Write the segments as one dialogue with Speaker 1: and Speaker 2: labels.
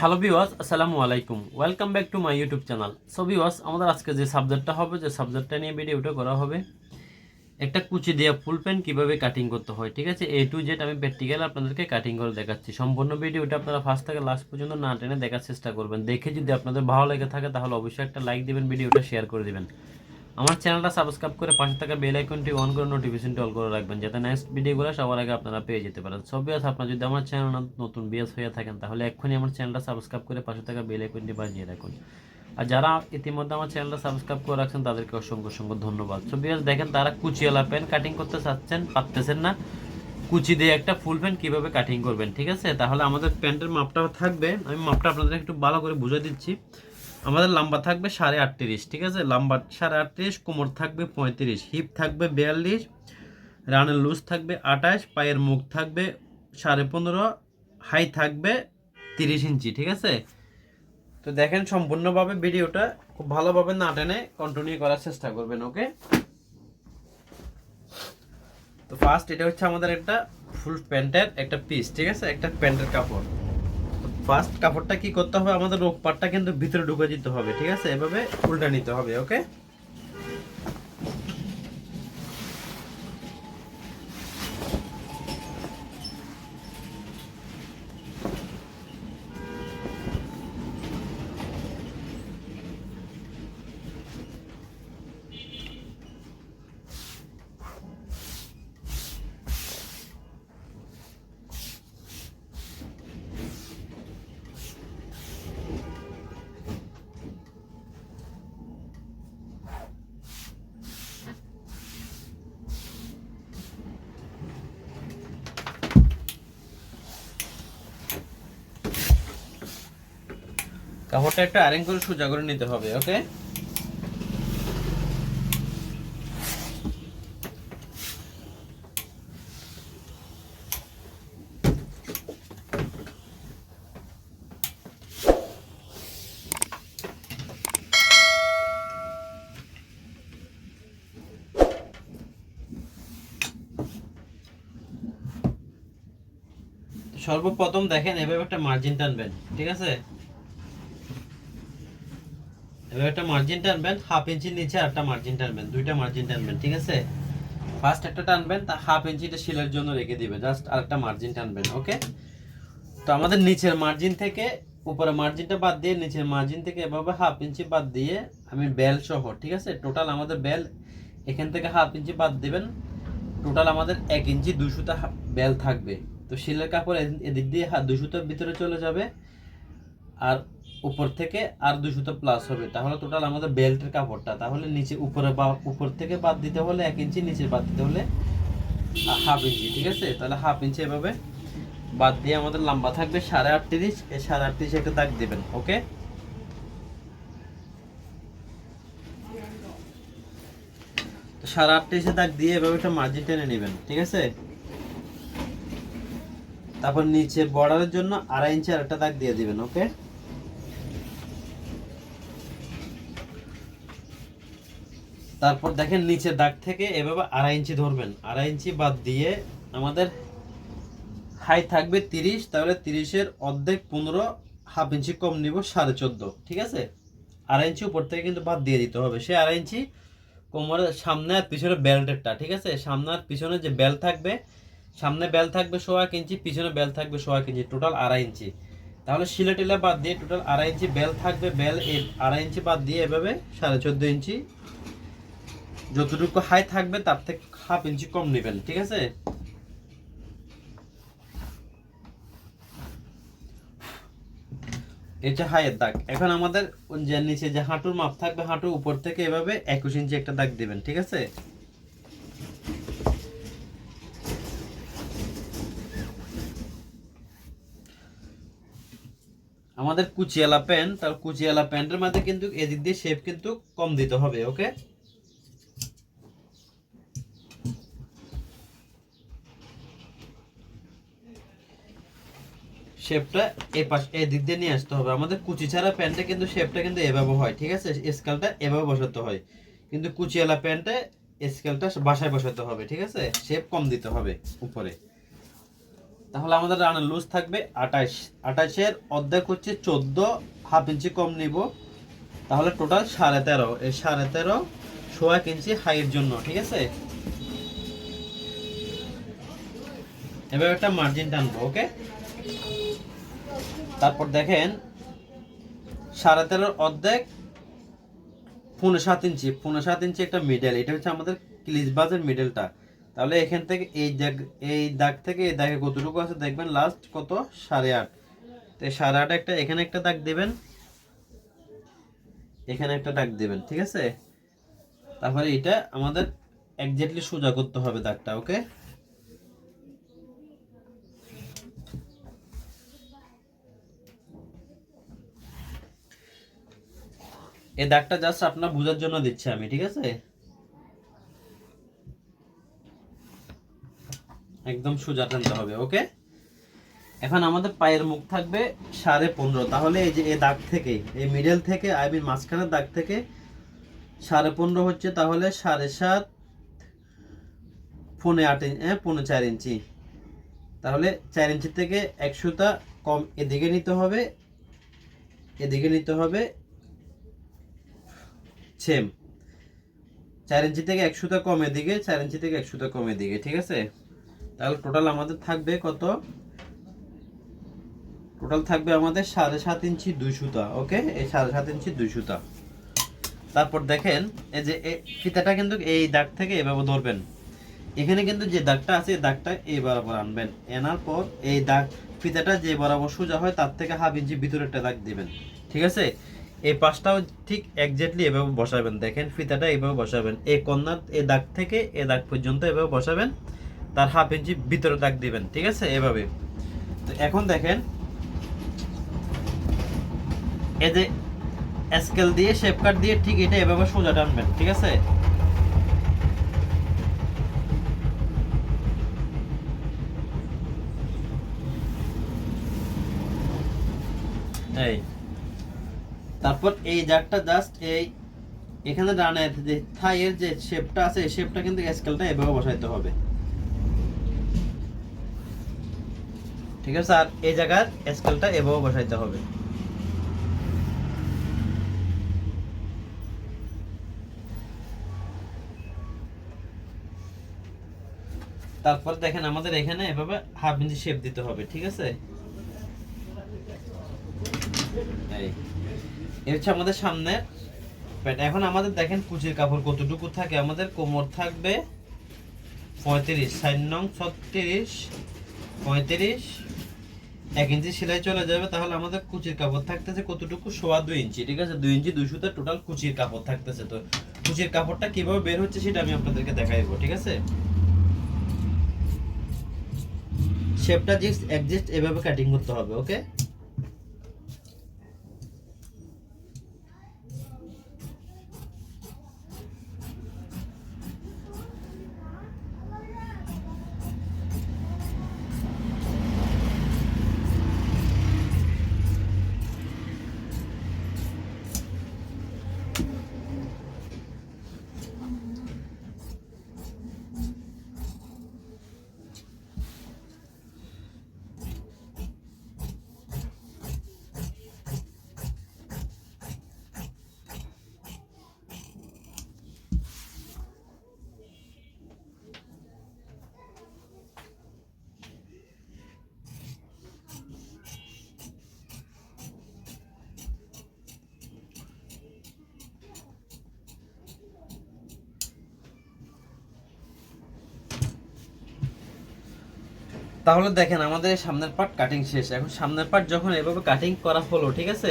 Speaker 1: Hello বিওয়াস আসসালামু আলাইকুম। Welcome back to my YouTube channel so viewers আমাদের আজকে যে সাবজেক্টটা হবে, যে সাবজেক্টটা নিয়ে ভিডিওটা করা হবে, একটা কুচি দেওয়া ফুল প্যান্ট কীভাবে কাটিং করতে হয়, ঠিক আছে? এ টু জেড আমি প্র্যাকটিক্যাল আপনাদেরকে কাটিং করে দেখাচ্ছি। সম্পূর্ণ ভিডিওটা আপনারা ফার্স্ট থেকে লাস্ট পর্যন্ত না টেনে দেখার চেষ্টা করবেন। দেখে যদি আপনাদের ভালো লেগে থাকে, তাহলে অবশ্যই একটা লাইক দিবেন ভিডিওটা শেয়ার করে দিবেন। আমার চ্যানেলটা সাবস্ক্রাইব করে পাশে থাকা বেল আইকনটি অন করে নোটিফিকেশনটি অল করে রাখবেন, যাতে নেক্সট ভিডিওগুলো সবার আগে আপনারা পেয়ে যেতে পারেন। সব বিয়াস আপনার যদি আমার চ্যানেল নতুন বিয়াস হয়ে থাকেন, তাহলে এক্ষুনি আমার চ্যানেলটা সাবস্ক্রাইব করে পাশে থাকা বেল আইকনটি বাজিয়ে রাখুন। আর যারা ইতিমধ্যে আমার চ্যানেলটা সাবস্ক্রাইব করে রাখছেন, তাদেরকে অসংখ্য অসংখ্য ধন্যবাদ। সো বিয়াস দেখেন তারা কুচিওয়ালা প্যান্ট কাটিং করতে চাচ্ছেন, পারতেছেন না। কুচি দিয়ে একটা ফুল প্যান্ট কীভাবে কাটিং করবেন, ঠিক আছে? তাহলে আমাদের প্যান্টের মাপটা থাকবে। আমি মাপটা আপনাদের একটু ভালো করে বুঝে দিচ্ছি। আমাদের লম্বা থাকবে সাড়ে আটত্রিশ, ঠিক আছে? লম্বা সাড়ে আটত্রিশ, কোমর থাকবে পঁয়ত্রিশ হিপ থাকবে বিয়াল্লিশ রানের লুজ থাকবে আঠাশ, পায়ের মুখ থাকবে সাড়ে পনেরো হাই থাকবে তিরিশ ইঞ্চি, ঠিক আছে? তো দেখেন সম্পূর্ণভাবে ভিডিওটা খুব ভালোভাবে না টেনে কন্টিনিউ করার চেষ্টা করবেন ওকে তো ফার্স্ট এটা হচ্ছে আমাদের একটা ফুল প্যান্টের একটা পিস ঠিক আছে? একটা প্যান্টের কাপড়। ফার্স্ট কাপড়টা কি করতে হবে? আমাদের রোগ পাটটা কিন্তু ভিতরে ঢুকে দিতে হবে, ঠিক আছে? এভাবে উল্টা নিতে হবে ওকে কাপড়টা একটা আরেং করে সোজা করে নিতে হবে ওকে সর্বপ্রথম দেখেন এভাবে একটা মার্জিন টানবেন, ঠিক আছে? একটা মার্জিন টানবেন হাফ ইঞ্চির নিচে আর একটা মার্জিন টানবেন, দুইটা মার্জিন টানবেন, ঠিক আছে? ফার্স্ট একটা টানবেন, তা হাফ ইঞ্চিটা শিলের জন্য রেখে দিবে জাস্ট আরেকটা মার্জিন টানবেন ওকে তো আমাদের নিচের মার্জিন থেকে উপরে মার্জিনটা বাদ দিয়ে, নিচের মার্জিন থেকে এভাবে হাফ ইঞ্চি বাদ দিয়ে আমি বেল সহ, ঠিক আছে? টোটাল আমাদের বেল এখান থেকে হাফ ইঞ্চি বাদ দিবেন টোটাল আমাদের এক ইঞ্চি দুশোটা বেল থাকবে। তো শিলের কাপড় এদিক দিয়ে দুশোটার ভিতরে চলে যাবে, আর উপর থেকে আর দুশোটা প্লাস হবে। তাহলে টোটাল আমাদের বেল্টের কাপড়টা। তাহলে নিচে উপরে বা উপর থেকে বাদ দিতে হলে এক ইঞ্চি, নিচে বাদ দিতে হলে হাফ ইঞ্চি, ঠিক আছে? তাহলে হাফ ইঞ্চি এভাবে বাদ দিয়ে আমাদের লম্বা থাকবে সাড়ে আটত্রিশ। এই সাড়ে আটত্রিশ একটা দাগ দিবেন ওকে সাড়ে আটত্রিশে দাগ দিয়ে এভাবে একটা মার্জিন টেনে নেবেন, ঠিক আছে? তারপর নিচে বর্ডারের জন্য আড়াই ইঞ্চি আর একটা দাগ দিয়ে দিবেন ওকে তারপর দেখেন নিচে দাগ থেকে এভাবে আড়াই ইঞ্চি ধরবেন। আড়াই ইঞ্চি বাদ দিয়ে আমাদের হাই থাকবে তিরিশ, তাহলে তিরিশের অর্ধেক পনেরো হাফ ইঞ্চি কম নিব সাড়ে চোদ্দ, ঠিক আছে? আড়াই ইঞ্চি উপর থেকে কিন্তু বাদ দিয়ে দিতে হবে। সে আড়াই ইঞ্চি কোমরের সামনে আর পিছনে বেল্টেরটা, ঠিক আছে? সামনে আর পিছনে যে বেল থাকবে, সামনে বেল থাকবে সোয়া ইঞ্চি, পিছনে বেল থাকবে সোয়া ইঞ্চি টোটাল আড়াই ইঞ্চি। তাহলে শিলে টিলে বাদ দিয়ে টোটাল আড়াই ইঞ্চি বেল থাকবে, বেল আড়াই ইঞ্চি বাদ দিয়ে এভাবে সাড়ে চোদ্দ ইঞ্চি যতটুকু হাই থাকবে তার থেকে হাফ ইঞ্চি কম নেবেন, ঠিক আছে? এটা হাইয়ের দাগ। এখন আমাদের যে নিচে যে হাঁটুর মাপ থাকবে, হাঁটুর উপর থেকে এভাবে একুশ ইঞ্চি একটা দাগ দিবেন, ঠিক আছে? আমাদের কুচিয়ালা প্যান্ট তার কুচিয়ালা প্যান্টের মধ্যে কিন্তু এদিক দিয়ে শেপ কিন্তু কম দিতে হবে ওকে শেপটা এই পাশ এই দিক দিয়ে নিয়ে আসতে হবে। আমাদের কুচি ছাড়া প্যান্টে কিন্তু শেপটা কিন্তু এভাবে হয়, ঠিক আছে? স্কেলটা এভাবে বসাতে হয়। কিন্তু কুচিওয়ালা প্যান্টে স্কেলটা বাসায় বসাতে হবে, ঠিক আছে? শেপ কম দিতে হবে উপরে। তাহলে আমাদের রানের লুজ থাকবে আঠাশ। আঠাশের অর্ধেক হচ্ছে চোদ্দ, হাফ ইঞ্চি কম নিব। তাহলে টোটাল সাড়ে তেরো। এই সাড়ে তেরো সোয়া ইঞ্চি হাইয়ের জন্য, ঠিক আছে? এবার একটা মার্জিন টানবো ওকে? তারপর দেখেন, সাড়ে তেরোর অর্ধেক পনেরো সাত ইঞ্চি। পনেরো সাত ইঞ্চি একটা মিডেল এটা হচ্ছে আমাদের ক্লিজ বাজের মিডলটা তাহলে এখান থেকে এই দাগ এই দাগ থেকে এই দাগে কতটুকু আছে দেখবেন লাস্ট কত? সাড়ে আট। তো সাড়ে আট একটা, এখানে একটা দাগ দেবেন, এখানে একটা দাগ দেবেন, ঠিক আছে? তারপরে এটা আমাদের একজাক্টলি সোজা করতে হবে দাগটা ওকে এই দাগটা জাস্ট আপনার বোঝার জন্য দিচ্ছি আমি, ঠিক আছে? একদম সোজা টানতে হবে ওকে এখন আমাদের পায়ের মুখ থাকবে সাড়ে পনেরো। তাহলে এই যে এই দাগ থেকে, এই মিডল থেকে আই মিন মাঝখানের দাগ থেকে সাড়ে পনেরো হচ্ছে তাহলে সাড়ে সাত, পৌনে আট ইঞ্চি হ্যাঁ পৌনে চার ইঞ্চি। তাহলে চার ইঞ্চি থেকে একশোটা কম এদিকে নিতে হবে, এদিকে নিতে হবে সেম। চার ইঞ্চি থেকে একশোটা কম এদিকে, চার ইঞ্চি থেকে একশোটা কম এদিকে, ঠিক আছে? তাহলে টোটাল আমাদের থাকবে কত? টোটাল থাকবে আমাদের সাড়ে সাত ইঞ্চি দুই ওকে? এই সাড়ে সাত ইঞ্চি দুই তারপর দেখেন, এই যে ফিতাটা কিন্তু এই দাগ থেকে এভাবে ধরবেন। এখানে কিন্তু যে দাগটা আছে, এই দাগটা এই বরাবর আনবেন। এনার পর এই দাগ, ফিতাটা যে বরাবর সোজা হয়, তার থেকে হাফ ইঞ্চি ভিতরে একটা দাগ দিবেন। ঠিক আছে? এই পাশটাও ঠিক একজাক্টলি এভাবে বসাবেন। দেখেন ফিতাটা এভাবে বসাবেন। এই কর্নার এ দাগ থেকে এ দাগ পর্যন্ত এভাবে বসাবেন। তার হাফ ইঞ্চি ভিতরে দাগ দিবেন, ঠিক আছে? এভাবে। তো এখন দেখেন, এই যে স্কেল দিয়ে শেপ কাট দিয়ে ঠিক এটা এভাবে সোজা টানবেন, ঠিক আছে? এই। তারপর এই জাগটা জাস্ট এই এখানে ডানের যে থাইয়ের যে শেপটা আছে, এই শেপটা কিন্তু স্কেলটা এভাবে বসাইতে হবে। ঠিক আছে, আর এই জায়গার স্কেলটা এভাবে বসাইতে হবে। তারপর দেখেন আমাদের এখানে এভাবে হাফ ইঞ্চি শেপ দিতে হবে, ঠিক আছে? এই। হচ্ছে আমাদের সামনে। প্যান্ট এখন আমাদের দেখেন কুচির কাপড় কতটুকু থাকে। আমাদের কোমর থাকবে পঁয়ত্রিশ সাইন নং ছত্রিশ, পঁয়ত্রিশ। এক ইঞ্চি সেলাই চলে যাবে, তাহলে আমাদের কুচির কাপড় থাকতেছে কতটুকু? সোয়া দুই ইঞ্চি, ঠিক আছে? দুই ইঞ্চি, দুই সুতা, টোটাল কুচির কাপড় থাকতেছে। তো কুচির কাপড়টা কীভাবে বের হচ্ছে সেটা আমি আপনাদেরকে দেখাইবো ঠিক আছে? শেপটা জাস্ট অ্যাডজাস্ট এভাবে কাটিং করতে হবে ওকে তাহলে দেখেন আমাদের সামনের পার্ট কাটিং শেষ। এখন সামনের পার্ট যখন এভাবে কাটিং করা হলো, ঠিক আছে?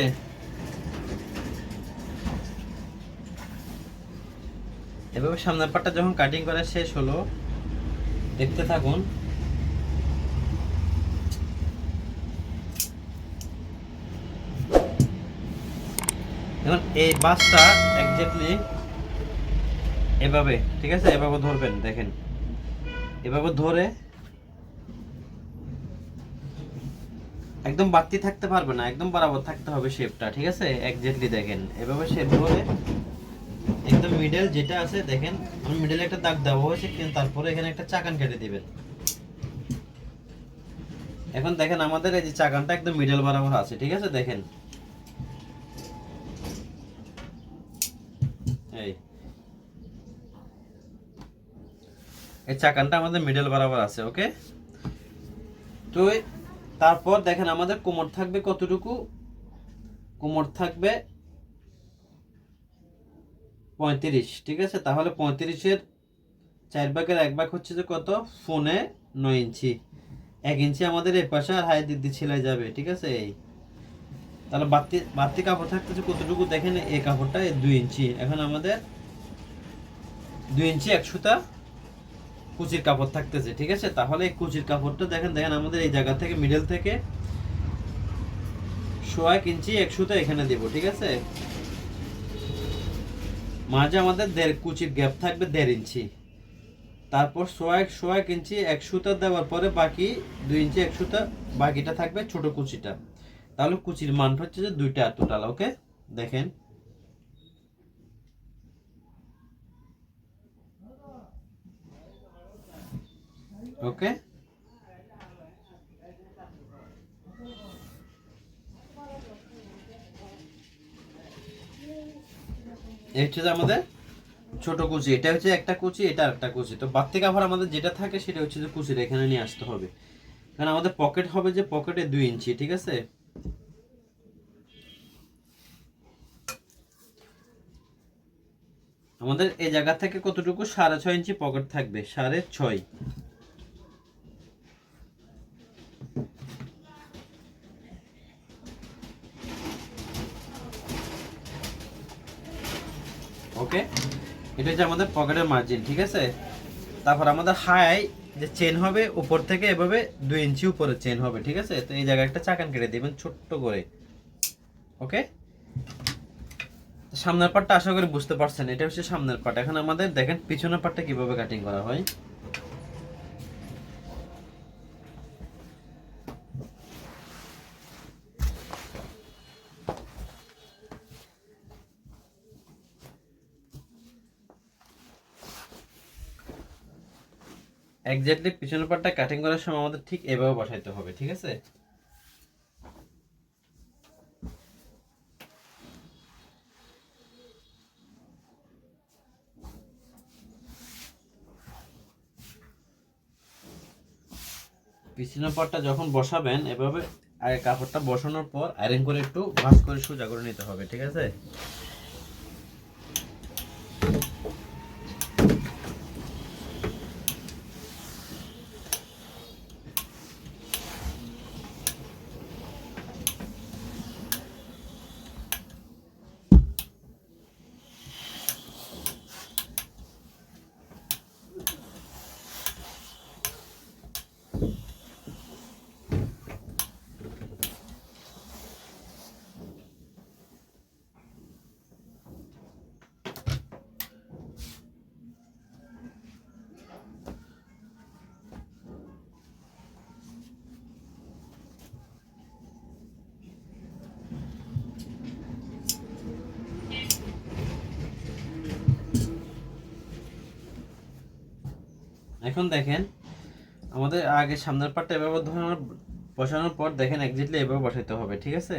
Speaker 1: এভাবে সামনের পার্টটা যখন কাটিং করা শেষ হলো, দেখতে থাকুন। এখন এই বাসটা একজাক্টলি এভাবে, ঠিক আছে? এভাবে ধরবেন, দেখেন। এভাবে ধরে একদম বাড়তি থাকতে পারবে না, একদম বরাবর থাকতে হবে শেপটা ঠিক আছে? একজাক্টলি দেখেন। এভাবে শেপ ধরে একদম মিডল যেটা আছে, দেখেন, আমি মিডলে একটা দাগ দেওয়া হয়েছে, কিন্তু তারপরে এখানে একটা চাকান কেটে দিবেন। এখন দেখেন আমাদের এই যে চাকানটা একদম মিডল বরাবর আছে, ঠিক আছে? দেখেন। এই। এই চাকানটা আমাদের মিডল বরাবর আছে ওকে তো তারপর দেখেন আমাদের কোমর থাকবে কতটুকু? কোমর থাকবে পঁয়ত্রিশ, ঠিক আছে? তাহলে পঁয়ত্রিশের চার ভাগের এক ভাগ হচ্ছে যে কত? ফোনে নয় ইঞ্চি। এক ইঞ্চি আমাদের এ পাশে আর হাই দিদি ছেলে যাবে, ঠিক আছে? এই। তাহলে বাড়তি বাড়তি কাপড় থাকতেছে কতটুকু? দেখেন এই কাপড়টা দুই ইঞ্চি। এখন আমাদের দুই ইঞ্চি এক সুতা কুচির কাপড় থাকতেছে, ঠিক আছে? তাহলে কুচির কাপড়টা দেখেন দেখেন আমাদের এই জায়গা থেকে মিডল থেকে সোয়া ইঞ্চি এক সুতা এখানে দেব, ঠিক আছে? মাঝে আমাদের দেড় কুচির গ্যাপ থাকবে দেড় ইঞ্চি। তারপর সোয়া সোয়া ইঞ্চি এক সুতা দেওয়ার পরে বাকি দুই ইঞ্চি এক সুতা বাকিটা থাকবে ছোট কুচিটা। তাহলে কুচির মান হচ্ছে যে দুইটা টোটাল ওকে দেখেন। ওকে এই হচ্ছে আমাদের ছোট কুচি। এটা হচ্ছে একটা কুচি, এটা একটা কুচি। তো বাড়তি কাপড় আমাদের যেটা থাকে সেটা হচ্ছে যে কুচির এখানে নিয়ে আসতে হবে। কারণ আমাদের পকেট হবে যে পকেটে দুই ইঞ্চি, ঠিক আছে? আমাদের এই জায়গা থেকে কতটুকু? সাড়ে ছয় ইঞ্চি পকেট থাকবে, সাড়ে ছয় ওকে এটা আমাদের পকেটের মার্জিন ঠিক আছে? তারপর আমাদের হাই যে চেন হবে, উপর থেকে এভাবে দুই ইঞ্চি উপরে চেন হবে, ঠিক আছে? তো এই জায়গায় একটা চাকান কেটে দেবেন ছোট্ট করে। ওকে সামনের পাটটা আশা করি বুঝতে পারছেন, এটা হচ্ছে সামনের পাট এখন আমাদের দেখেন পিছনের পাটটা কীভাবে কাটিং করা হয়। এক্স্যাক্টলি পিছনের পার্টটা কাটিং করার সময় আমাদের ঠিক এভাবে বসাইতে হবে, ঠিক আছে? পিছনের পার্টটা যখন বসাবেন, এভাবে আগে কাপড়টা বসানোর পর আয়রন করে একটু ভাঁজ করে সোজা করে নিতে হবে, ঠিক আছে? এখন দেখেন, আমাদের আগে সামনের পার্টটা এভাবে ধরানোর, বসানোর পর দেখেন এক্স্যাক্টলি এভাবে বসাইতে হবে, ঠিক আছে?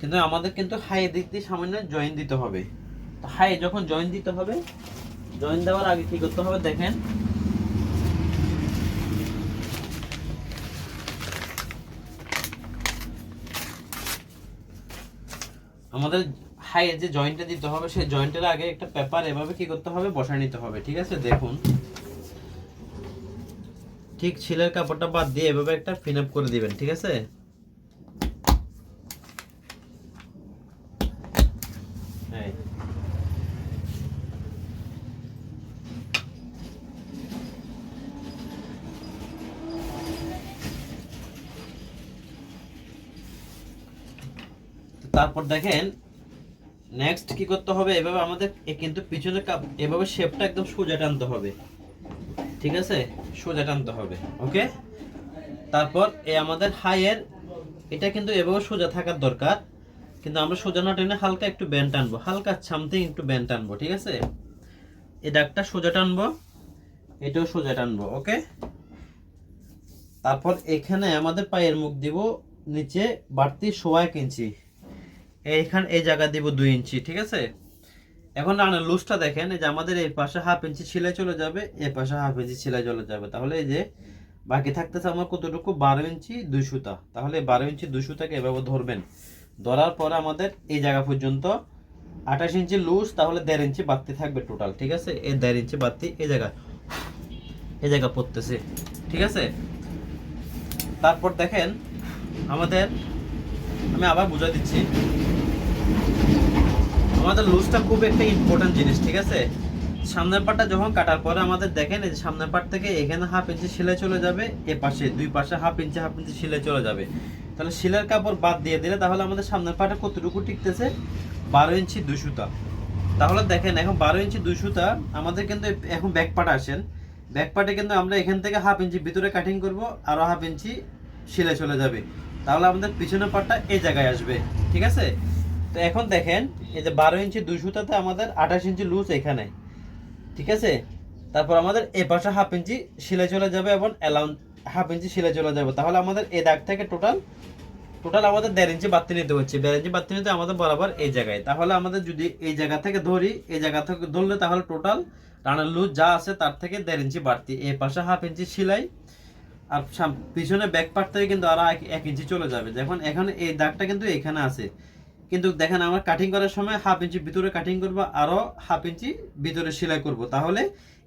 Speaker 1: কিন্তু আমাদের কিন্তু হাই দিক দিয়ে সামান্য জয়েন দিতে হবে। তো হাই যখন জয়েন দিতে হবে জয়েন দেওয়ার আগে কি করতে হবে দেখেন? আমাদের হাই যে জয়েন্টটা দিতে হবে, সেই জয়েন্টের আগে একটা পেপার এভাবে কি করতে হবে? বসায় নিতে হবে, ঠিক আছে? দেখুন। ঠিক ছিলের কাপড়টা বাদ দিয়ে এভাবে একটা ফিন আপ করে দিবেন, ঠিক আছে। তারপর দেখেন নেক্সট কি করতে হবে? এভাবে আমাদের কিন্তু পিছনে এভাবে শেপটা একদম সোজা টানতে হবে। ঠিক আছে? সোজা টানতে হবে ওকে তারপর এ আমাদের হাইয়ের এটা কিন্তু এভাবে সোজা থাকার দরকার। কিন্তু আমরা সোজা না টেনে হালকা একটু ব্যান্ড টানবো, হালকা সামথিং একটু ব্যান্ড টানবো, ঠিক আছে? এ ডাকটা সোজা টানবো, এটাও সোজা টানবো ওকে তারপর এখানে আমাদের পায়ের মুখ দিব নিচে বাড়তি সোয়া ইঞ্চি। এইখান, এই জায়গা দিব দুই ইঞ্চি, ঠিক আছে? এখন রানের লুজটা দেখেন যে আমাদের এই পাশে হাফ ইঞ্চি সেলাই চলে যাবে, এই পাশে হাফ ইঞ্চি সেলাই চলে যাবে। তাহলে এই যে বাকি থাকতেছে আমার কতটুকু? বারো ইঞ্চি দুই সুতা। তাহলে বারো ইঞ্চি দুই সুতাকে এভাবে ধরবেন। ধরার পরে আমাদের এই জায়গা পর্যন্ত আঠাশ ইঞ্চি লুজ, তাহলে দেড় ইঞ্চি বাড়তি থাকবে টোটাল ঠিক আছে? এই দেড় ইঞ্চি বাড়তি এই জায়গা এই জায়গা পড়তেছে, ঠিক আছে? তারপর দেখেন আমাদের, আমি আবার বুঝা দিচ্ছি। আমাদের লুজটা খুব একটা ইম্পর্টেন্ট জিনিস, ঠিক আছে? সামনের পাটটা যখন কাটার পরে আমাদের দেখেন, এই যে সামনের পাট থেকে এখানে হাফ ইঞ্চি সেলাই চলে যাবে, এ পাশে, দুই পাশে হাফ ইঞ্চি হাফ ইঞ্চি সেলাই চলে যাবে। তাহলে শিলের কাপড় বাদ দিয়ে দিলে তাহলে আমাদের সামনের পাটে কতটুকু টিকতেছে? বারো ইঞ্চি দুই সুতা। তাহলে দেখেন, এখন বারো ইঞ্চি দুই সুতা, আমাদের কিন্তু এখন ব্যাক পাট আসেন। ব্যাক পাটে কিন্তু আমরা এখান থেকে হাফ ইঞ্চি ভিতরে কাটিং করব, আরও হাফ ইঞ্চি সেলাই চলে যাবে। তাহলে আমাদের পিছনের পাটটা এই জায়গায় আসবে, ঠিক আছে? তো এখন দেখেন, এই যে বারো ইঞ্চি দুই সুতাতে আমাদের আঠাশ ইঞ্চি লুজ এখানে। ঠিক আছে? তারপর আমাদের এ পাশে হাফ ইঞ্চি সেলাই চলে যাবে এবং অ্যালাউন হাফ ইঞ্চি সেলাই চলে যাবে। তাহলে আমাদের এ দাগ থেকে টোটাল টোটাল আমাদের দেড় ইঞ্চি বাড়তি নিতে হচ্ছে। দেড় ইঞ্চি বাড়তি নিতে আমাদের বরাবর এই জায়গায়। তাহলে আমাদের যদি এই জায়গা থেকে ধরি, এই জায়গা থেকে ধরলে তাহলে টোটাল রানার লুজ যা আছে তার থেকে দেড় ইঞ্চি বাড়তি। এ পাশে হাফ ইঞ্চি সেলাই, আর পিছনে ব্যাক পার্ট থেকে কিন্তু আরও এক ইঞ্চি চলে যাবে। যখন এখানে এই দাগটা কিন্তু এখানে আছে। কিন্তু দেখেন আমার কাটিং করার সময় হাফ ইঞ্চি ভিতরে কাটিং করব আরও হাফ ইঞ্চি ভিতরে সেলাই করব। তাহলে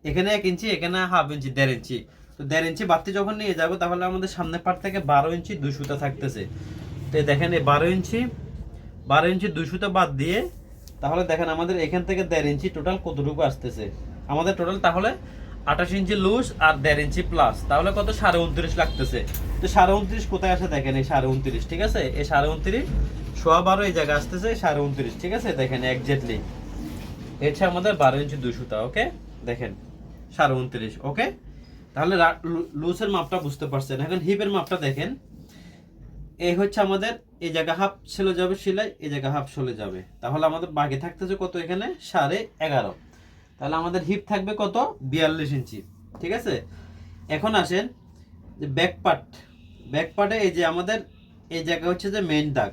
Speaker 1: এখানে এক ইঞ্চি এখানে হাফ ইঞ্চি দেড় ইঞ্চি তো দেড় ইঞ্চি বাড়তি যখন নিয়ে যাব, তাহলে আমাদের সামনের পার্ট থেকে বারো ইঞ্চি দুই সুতা থাকতেছে। তো দেখেন এই বারো ইঞ্চি বারো ইঞ্চি দুই সুতা বাদ দিয়ে, তাহলে দেখেন আমাদের এখান থেকে দেড় ইঞ্চি টোটাল কতটুকু আসতেছে? আমাদের টোটাল তাহলে আঠাশ ইঞ্চি লুজ আর দেড় ইঞ্চি প্লাস তাহলে কত? সাড়ে উনত্রিশ লাগতেছে। তো সাড়ে উনত্রিশ কোথায় আসে দেখেন এই সাড়ে উনত্রিশ, ঠিক আছে? এই সাড়ে উনত্রিশ সোয়া বারো এই জায়গায় আসতেছে, সাড়ে উনত্রিশ, ঠিক আছে? দেখেন একজাক্টলি হচ্ছে আমাদের বারো ইঞ্চি দুই সুতা ওকে দেখেন, সাড়ে উনত্রিশ ওকে তাহলে লুজের মাপটা বুঝতে পারছেন। এখন হিপের মাপটা দেখেন। এই হচ্ছে আমাদের, এই জায়গা হাফ চলে যাবে সেলাই, এই জায়গা হাফ চলে যাবে। তাহলে আমাদের বাকি থাকতেছে কত এখানে? সাড়ে এগারো। তাহলে আমাদের হিপ থাকবে কত? বিয়াল্লিশ ইঞ্চি, ঠিক আছে? এখন আসেন, যে ব্যাক পার্ট ব্যাক পার্টে এই যে আমাদের, এই জায়গা হচ্ছে যে মেইন দাগ।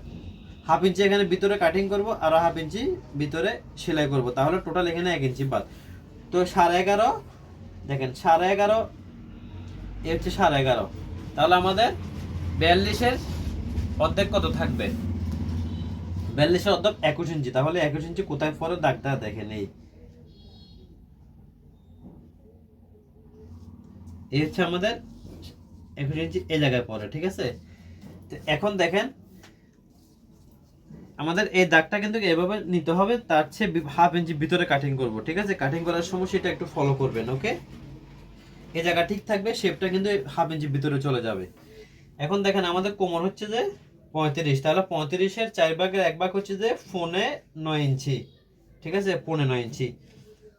Speaker 1: হাফ ইঞ্চি এখানে ভিতরে কাটিং করব আর হাফ ইঞ্চি ভিতরে সেলাই করব। তাহলে টোটাল এখানে এক ইঞ্চি বাদ। তো সাড়ে এগারো, দেখেন, সাড়ে এগারো এ হচ্ছে সাড়ে এগারো। তাহলে আমাদের বিয়াল্লিশের অর্ধেক কত থাকবে? বিয়াল্লিশের অর্ধেক একুশ ইঞ্চি। তাহলে একুশ ইঞ্চি কোথায় পরে দাগটা দেখেন এই। হচ্ছে আমাদের একুশ ইঞ্চি এই জায়গায় পরে ঠিক আছে? তো এখন দেখেন আমাদের এই দাগটা কিন্তু এভাবে নিতে হবে, তার চেয়ে হাফ ইঞ্চি ভিতরে কাটিং করব, ঠিক আছে? কাটিং করার সময় সেটা একটু ফলো করবেন ওকে এই জায়গা ঠিক থাকবে শেপটা কিন্তু হাফ ইঞ্চি ভিতরে চলে যাবে। এখন দেখেন আমাদের কোমর হচ্ছে যে পঁয়ত্রিশ, তাহলে পঁয়ত্রিশের চার ভাগের এক ভাগ হচ্ছে যে ফোনে নয় ইঞ্চি ঠিক আছে? পৌনে নয় ইঞ্চি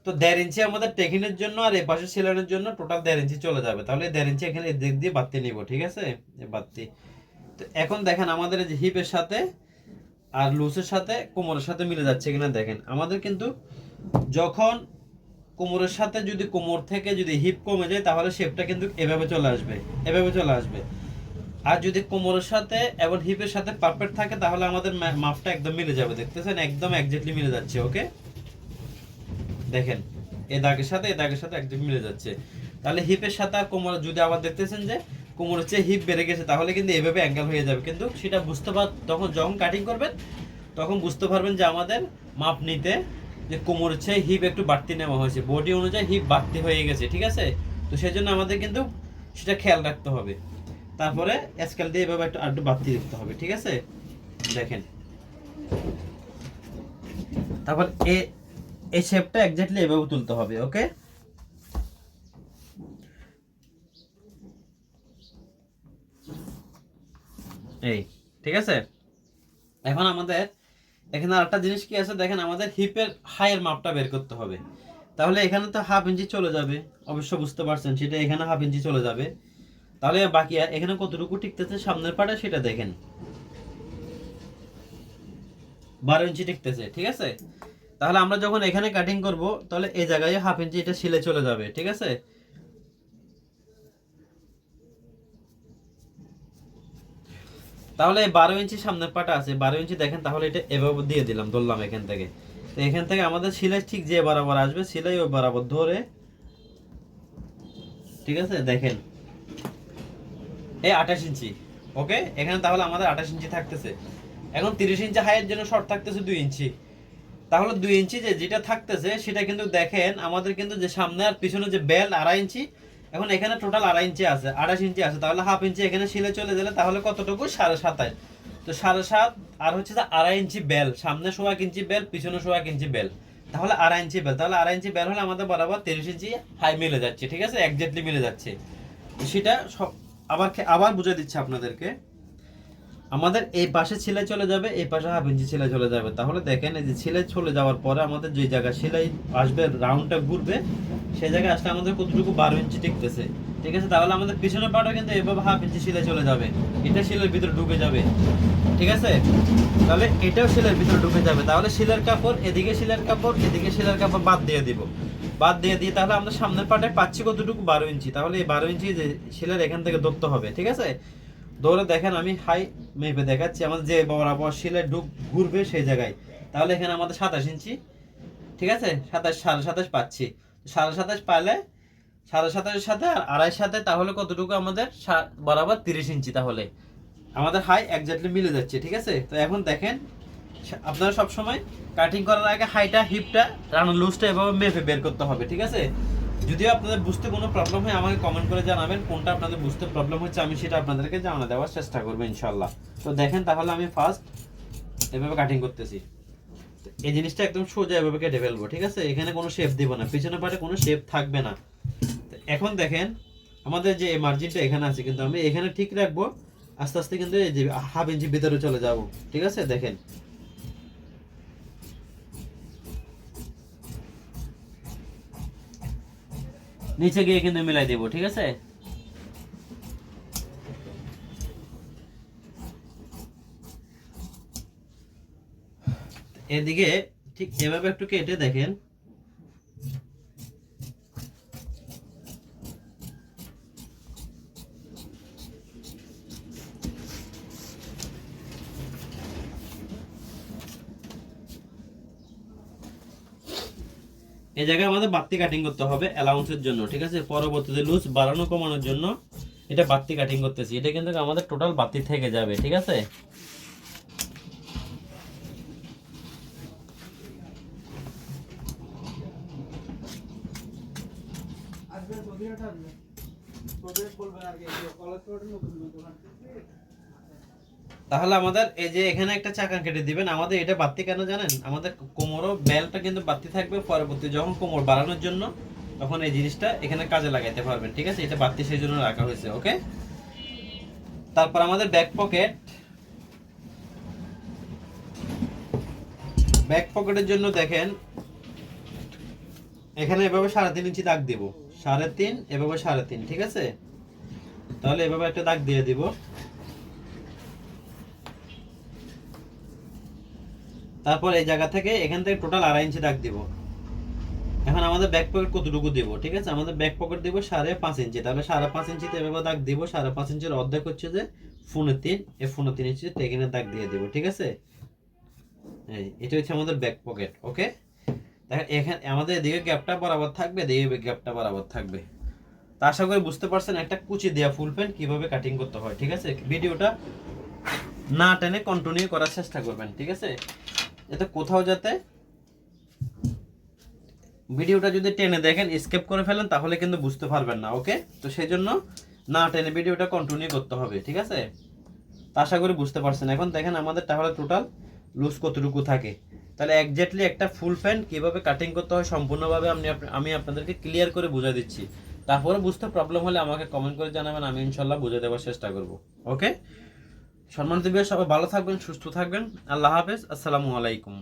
Speaker 1: তো দেড় ইঞ্চি আমাদের টেকিনের জন্য আর এই পাশে জন্য টোটাল দেড় ইঞ্চি চলে যাবে। তাহলে দেড় ইঞ্চি এখানে দিক দিয়ে বাড়তি নিব, ঠিক আছে? বাড়তি তো এখন দেখেন আমাদের যে হিপের সাথে আর লুসের সাথে কোমরের সাথে মিলে যাচ্ছে কিনা দেখেন। আমাদের কিন্তু যখন কোমরের সাথে যদি কোমর থেকে যদি হিপ কমে যায়, তাহলে শেপটা কিন্তু এভাবে চলে আসবে, এভাবে চলে আসবে। আর যদি কোমরের সাথে এবং হিপের সাথে পারফেক্ট থাকে, তাহলে আমাদের মাপটা একদম মিলে যাবে, দেখতেছেন? একদম একজাক্টলি মিলে যাচ্ছে ওকে দেখেন, এ দাগের সাথে, এ দাগের সাথে একদম মিলে যাচ্ছে। তাহলে হিপের সাথে আর কোমর যদি আবার দেখতেছেন যে কোমরের চেয়ে হিপ বেড়ে গেছে, তাহলে কিন্তু এভাবে অ্যাঙ্গেল হয়ে যাবে। কিন্তু সেটা বুঝতে পার তখন যখন কাটিং করবেন, তখন বুঝতে পারবেন যে আমাদের মাপ নিতে যে কোমরের চেয়ে হিপ একটু বাড়তি নেওয়া হয়েছে। বডি অনুযায়ী হিপ বাড়তি হয়ে গেছে, ঠিক আছে? তো সেই জন্য আমাদের কিন্তু সেটা খেয়াল রাখতে হবে। তারপরে স্কেল দিয়ে এভাবে একটু আরেকটু বাড়তি দিতে হবে, ঠিক আছে? দেখেন। তারপর এ এই শেপটা এক্স্যাক্টলি এভাবে তুলতে হবে ওকে এই, ঠিক আছে? এখন আমাদের, এখানে আরেকটা জিনিস কি আছে? দেখেন আমাদের হিপের হাইয়ের মাপটা বের করতে হবে। তাহলে এখানে তো হাফ ইঞ্চি চলে যাবে। অবশ্য বুঝতে পারছেন, সেটা এখানে হাফ ইঞ্চি চলে যাবে। তাহলে বাকি এখানে কতটুকু টিকতেছে? সামনের পাটে সেটা দেখেন। বারো ইঞ্চি টিকতেছে, ঠিক আছে? তাহলে আমরা যখন এখানে কাটিং করব, তাহলে এই জায়গায় হাফ ইঞ্চি এটা সিলে চলে যাবে, ঠিক আছে? তাহলে বারো ইঞ্চি সামনের পাটা আছে, বারো ইঞ্চি দেখেন, তাহলে এটা এভাবে দিয়ে দিলাম, ধরলাম এখান থেকে। তো এখান থেকে আমাদের সিলাই ঠিক যে বরাবর আসবে, সিলাই ওই বরাবর ধরে, ঠিক আছে, দেখেন। এই আঠাশ ইঞ্চি, ওকে? এখানে তাহলে আমাদের আঠাশ ইঞ্চি থাকতেছে। এখন তিরিশ ইঞ্চি হাইয়ের জন্য শর্ট থাকতেছে দুই ইঞ্চি। তাহলে দুই ইঞ্চি যে যেটা থাকতেছে, সেটা কিন্তু দেখেন, আমাদের কিন্তু যে সামনে আর পিছনে যে বেল আড়াই ইঞ্চি এখন এখানে টোটাল আড়াই ইঞ্চি আছে, আড়াইশ ইঞ্চি আছে, তাহলে হাফ ইঞ্চি এখানে শিলে চলে গেলে তাহলে কতটুকু? সাড়ে সাতাশ তো সাড়ে সাত, আর হচ্ছে যে আড়াই ইঞ্চি বেল সামনে সোয়া ইঞ্চি বেল পিছনে সোয়া ইঞ্চি বেল তাহলে আড়াই ইঞ্চি বেল তাহলে আড়াই ইঞ্চি বেল হলে আমাদের বরাবর তিরিশ ইঞ্চি হাই মিলে যাচ্ছে, ঠিক আছে? একজাক্টলি মিলে যাচ্ছে। সেটা সব আবার আবার বুঝে দিচ্ছে আপনাদেরকে। আমাদের এই পাশে সেলাই চলে যাবে, এই পাশে হাফ ইঞ্চি সেলাই চলে যাবে। তাহলে দেখেন, এই যে সেলাই চলে যাওয়ার পরে আমাদের যে জায়গায় সেলাই আসবে, রাউন্ডটা ঘুরবে, সেই জায়গায় আসলে আমাদের কতটুকু বারো ইঞ্চি টিকতেছে। ঠিক আছে? তাহলে আমাদের পিছনের পাটা কিন্তু এভাবে হাফ ইঞ্চি সেলাই চলে যাবে। এটা সেলের ভিতরে ঢুকে যাবে। ঠিক আছে? তাহলে এটাও সেলের ভিতরে ঢুকে যাবে। তাহলে সেলের কাপড়, এদিকে সেলের কাপড়, এদিকে সেলের কাপড় বাদ দিয়ে দিব। বাদ দিয়ে দিয়ে তাহলে আমরা সামনের পাটে পাচ্ছি কতটুকু? বারো ইঞ্চি। তাহলে এই বারো ইঞ্চি যে সেলের এখান থেকে ধরতে হবে। ঠিক আছে? দৌড়ে দেখেন আমি হাই মেপে দেখাচ্ছি, আমাদের যে বরাবর শিলের ডুব ঘুরবে সেই জায়গায়। তাহলে এখানে আমাদের সাতাশ ইঞ্চি, ঠিক আছে? সাতাশ, সাড়ে সাতাশ পাচ্ছি। সাড়ে সাতাশ পাইলে, সাড়ে সাতাশের সাথে আর আড়াই সাথে তাহলে কতটুকু আমাদের বরাবর তিরিশ ইঞ্চি তাহলে। আমাদের হাই একজাক্টলি মিলে যাচ্ছে, ঠিক আছে? তো এখন দেখেন আপনারা সবসময় কাটিং করার আগে হাইটা, হিপটা, রানার লুজটা এভাবে মেপে বের করতে হবে, ঠিক আছে? যদিও আপনাদের বুঝতে কোনো প্রবলেম হয়, আমাকে কমেন্ট করে জানাবেন কোনটা আপনাদের বুঝতে প্রবলেম হচ্ছে, আমি সেটা আপনাদেরকে জানা দেওয়ার চেষ্টা করব ইনশাল্লাহ তো দেখেন তাহলে আমি ফার্স্ট এভাবে কাটিং করতেছি। এই জিনিসটা একদম সোজা এভাবে কেটে ফেলব, ঠিক আছে? এখানে কোনো শেপ দিব না, পিছনে পাটে কোনো শেপ থাকবে না। এখন দেখেন, আমাদের যে মার্জিনটা এখানে আছে, কিন্তু আমি এখানে ঠিক রাখব, আস্তে আস্তে কিন্তু এই যে হাফ ইঞ্চি ভিতরে চলে যাব, ঠিক আছে? দেখেন নিচে গিয়ে কিন্তু মিলাই দেবো ঠিক আছে? এদিকে ঠিক এভাবে একটু কেটে দেখেন। এই জায়গায় আমাদের বাড়তি কাটিং করতে হবে অ্যালাউন্সের জন্য, ঠিক আছে? পরবর্তীতে লুজ বাড়ানো কমানোর জন্য এটা বাড়তি কাটিং করতেছি। এটা কিন্তু আমাদের টোটাল বাড়তি থেকে যাবে, ঠিক আছে? তাহলে আমাদের এই যে এখানে একটা চাকা কেটে দিবেন, আমাদের এটা বাড়তি কেন জানেন? আমাদের কোমরও বেলটা কিন্তু বাড়তি থাকবে পরবর্তী যখন কোমর বাড়ানোর জন্য, তখন এই জিনিসটা এখানে কাজে লাগাইতে পারবেন, ঠিক আছে? এটা বাড়তি সেই জন্য রাখা হয়েছে, ওকে? তারপর আমাদের ব্যাক পকেট। ব্যাক পকেটের জন্য দেখেন, এখানে এভাবে সাড়ে তিন ইঞ্চি দাগ দিব, সাড়ে তিন, এভাবে সাড়ে তিন, ঠিক আছে? তাহলে এভাবে একটা দাগ দিয়ে দিব। তারপর এই জায়গা থেকে এখান থেকে টোটাল আড়াই ইঞ্চি দাগ দিব। এখন আমাদের ব্যাক পকেট কতটুকু দিব, ঠিক আছে? আমাদের ব্যাক পকেট দিব সাড়ে পাঁচ ইঞ্চি। তাহলে সাড়ে পাঁচ ইঞ্চিতে এভাবে দাগ দিব, সাড়ে পাঁচ ইঞ্চির অর্ধেক হচ্ছে যে ফোনে তিন, এই ফোনে তিন ইঞ্চি টেকিনের দাগ দিয়ে দিব, ঠিক আছে? এই, এটা হচ্ছে আমাদের ব্যাক পকেট ওকে দেখেন, এখানে আমাদের এদিকে গ্যাপটা বরাবর থাকবে, এদিকে গ্যাপটা বরাবর থাকবে। তা আশা করি বুঝতে পারছেন, একটা কুচি দেওয়া ফুল প্যান্ট কীভাবে কাটিং করতে হয়, ঠিক আছে? ভিডিওটা না টেনে কন্টিনিউ করার চেষ্টা করবেন, ঠিক আছে? যাতে কোথাও যাতে ভিডিওটা যদি টেনে দেখেন স্কেপ করে ফেলেন, তাহলে কিন্তু বুঝতে পারবেন না ওকে তো সেই জন্য না টেনে ভিডিওটা কন্টিনিউ করতে হবে, ঠিক আছে? তা আশা করি বুঝতে পারছেন। এখন দেখেন আমাদের তাহলে টোটাল লুজ কতটুকু থাকে। তাহলে একজাক্টলি একটা ফুল প্যান্ট কীভাবে কাটিং করতে হয় সম্পূর্ণভাবে আমি আমি আপনাদেরকে ক্লিয়ার করে বুঝা দিচ্ছি। তারপরে বুঝতে প্রবলেম হলে আমাকে কমেন্ট করে জানাবেন, আমি ইনশাল্লাহ বুঝে দেওয়ার চেষ্টা করব ওকে সম্মানিত বিয়ে সবাই ভালো থাকবেন সুস্থ থাকবেন। আল্লাহ হাফেজ। আসসালামু আলাইকুম।